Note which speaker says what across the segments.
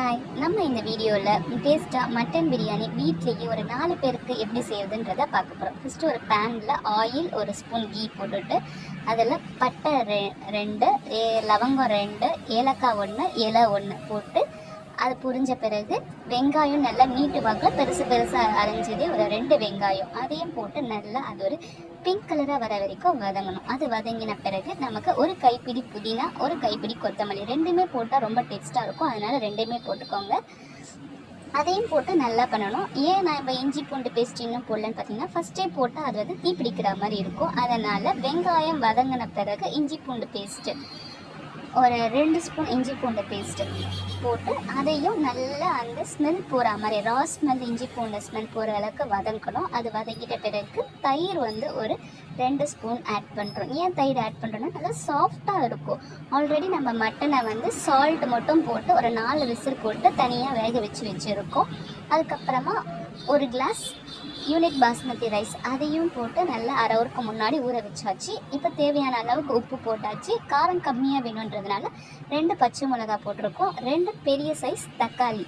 Speaker 1: Hi நம்ம இந்த வீடியோவில் டேஸ்ட்டாக மட்டன் பிரியாணி வீட்லேயே ஒரு நாலு பேருக்கு எப்படி செய்யுதுன்றதை பார்க்க போகிறோம் ஃபஸ்ட்டு ஒரு பேனில் ஆயில் ஒரு ஸ்பூன் கீ போட்டுட்டு அதில் பட்டை ரெ ரெண்டு லவங்கம் ரெண்டு ஏலக்காய் ஒன்று இலை ஒன்று போட்டு அது புரிஞ்ச பிறகு வெங்காயம் நல்லா நீட்டு வாக்கில் பெருசு பெருசாக அரைஞ்சது ஒரு ரெண்டு வெங்காயம். அதையும் போட்டு நல்லா அது ஒரு பிங்க் கலராக வர வரைக்கும் வதங்கணும். அது வதங்கின பிறகு நமக்கு ஒரு கைப்பிடி புதினா ஒரு கைப்பிடி கொத்தமல்லி ரெண்டுமே போட்டால் ரொம்ப டேஸ்ட்டாக இருக்கும். அதனால் ரெண்டுமே போட்டுக்கோங்க. அதையும் போட்டு நல்லா பண்ணணும். ஏன் நான் இப்போ இஞ்சி பூண்டு பேஸ்ட் இன்னும் போடலன்னு பார்த்தீங்கன்னா ஃபஸ்ட்டே போட்டால் அது வந்து தீ பிடிக்கிற மாதிரி இருக்கும். அதனால் வெங்காயம் வதங்கின பிறகு இஞ்சி பூண்டு பேஸ்ட்டு ஒரு ரெண்டு ஸ்பூன் இஞ்சி பூண்டு பேஸ்ட்டு போட்டு அதையும் நல்லா அந்த ஸ்மெல் போகிற மாதிரி ரா ஸ்மெல் இஞ்சி பூண்டு ஸ்மெல் போகிற அளவுக்கு வதங்கணும். அது வதக்கிட்ட பிறகு தயிர் வந்து ஒரு ரெண்டு ஸ்பூன் ஆட் பண்ணுறோம் ஏன் தயிர் ஆட் பண்ணுறோன்னா நல்லா சாஃப்டாக இருக்கும். ஆல்ரெடி நம்ம மட்டனை வந்து சால்ட் மட்டும் போட்டு ஒரு நாலு விசில் போட்டு தனியாக வேக வச்சு வச்சுருக்கோம். அதுக்கப்புறமா ஒரு கிளாஸ் யூனிட் பாஸ்மதி ரைஸ் அதையும் போட்டு நல்லா அரை ஹவருக்கு முன்னாடி ஊற வச்சாச்சு. இப்போ தேவையான அளவுக்கு உப்பு போட்டாச்சு. காரம் கம்மியாக வேணுன்றதுனால ரெண்டு பச்சை மிளகா போட்டிருக்கோம். ரெண்டு பெரிய சைஸ் தக்காளி.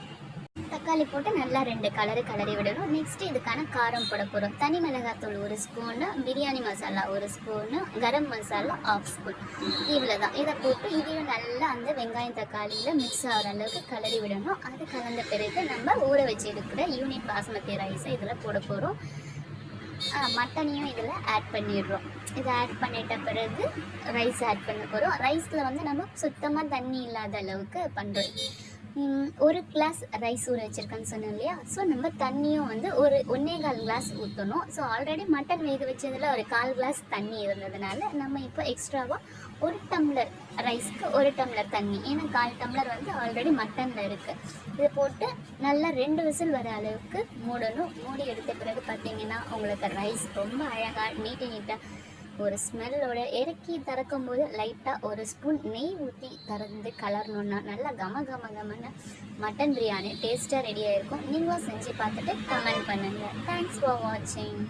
Speaker 1: தக்காளி போட்டு நல்லா ரெண்டு கலரு கலரி விடணும். நெக்ஸ்ட் இதுக்கான காரம் போட போகிறோம் தனி மிளகாத்தூள் ஒரு ஸ்பூனு பிரியாணி மசாலா ஒரு spoon garam masala half spoon இவ்வளோ தான் இதை போட்டு இதையும் நல்லா அந்த வெங்காயம் தக்காளியில் மிக்ஸ் ஆகிற அளவுக்கு கலரி விடணும். அது கலந்த பிறகு நம்ம ஊற வச்சு இருக்கிற யூனிட் பாஸ்மதி ரைஸை இதில் போட போகிறோம் மட்டனையும் இதில் ஆட் பண்ணிடுறோம். இதை ஆட் பண்ணிட்ட பிறகு ரைஸ் ஆட் பண்ண போகிறோம் ரைஸில் வந்து நம்ம சுத்தமாக தண்ணி இல்லாத அளவுக்கு பண்ணுறோம் ஒரு கிளாஸ் ரைஸ் ஊற வச்சுருக்கேன்னு சொன்னோம் இல்லையா? ஸோ நம்ம தண்ணியும் வந்து ஒரு ஒன்றே கால் கிளாஸ் ஊற்றணும் ஸோ ஆல்ரெடி மட்டன் வேக வச்சதில் ஒரு கால் கிளாஸ் தண்ணி இருந்ததுனால நம்ம இப்போ எக்ஸ்ட்ராவாக ஒரு டம்ளர் ரைஸ்க்கு ஒரு டம்ளர் தண்ணி. ஏன்னா கால் டம்ளர் வந்து ஆல்ரெடி மட்டனில் இருக்குது இதை போட்டு நல்லா ரெண்டு விசில் வர அளவுக்கு மூடணும். மூடி எடுத்த பிறகு பார்த்தீங்கன்னா உங்களுக்கு ரைஸ் ரொம்ப அழகாக நீட்டி நீட்டாக ஒரு ஸ்மெல்லோட இறக்கி திறக்கும் போது லைட்டாக ஒரு ஸ்பூன் நெய் ஊற்றி திறந்து கலரணுன்னா நல்லா கம கம கமன்னு மட்டன் பிரியாணி டேஸ்ட்டாக ரெடியாக இருக்கும் நீங்களும் செஞ்சு பார்த்துட்டு கமெண்ட் பண்ணுங்கள் தேங்க்ஸ் ஃபார் வாட்சிங்